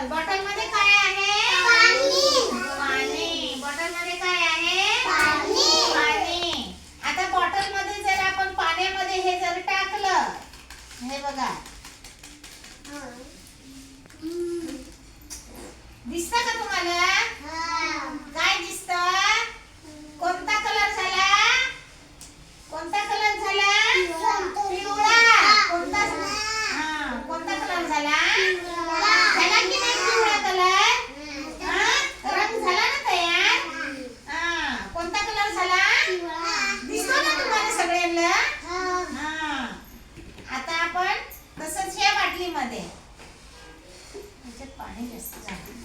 Bottle बॉटलमध्ये काय आहे? पाणी. बॉटलमध्ये काय आहे? पाणी. आता बॉटलमध्ये जर आपण पाण्यामध्ये हे जर टाकलं हे बघा. दिसत का तुम्हाला? काय दिसत? कोणता कलर झाला? कोणता कलर झाला? पिवळा. कोणता? कोणता कलर झाला? ना आता आपण तसंच ह्या बाटलीमध्ये. त्याच्यात पाणी जास्त झालं.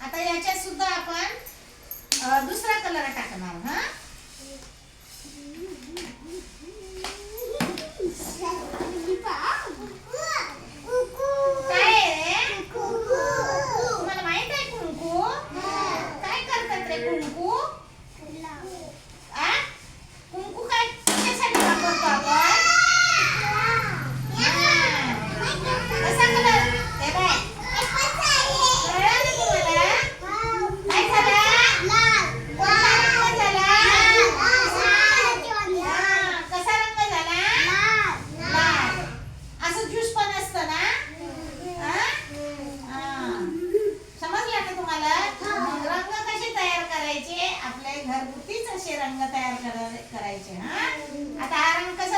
आता याच्यात सुद्धा आपण दुसरा कलर टाकणार हा? रंग तयार करायचे हा? आता हा रंग कसा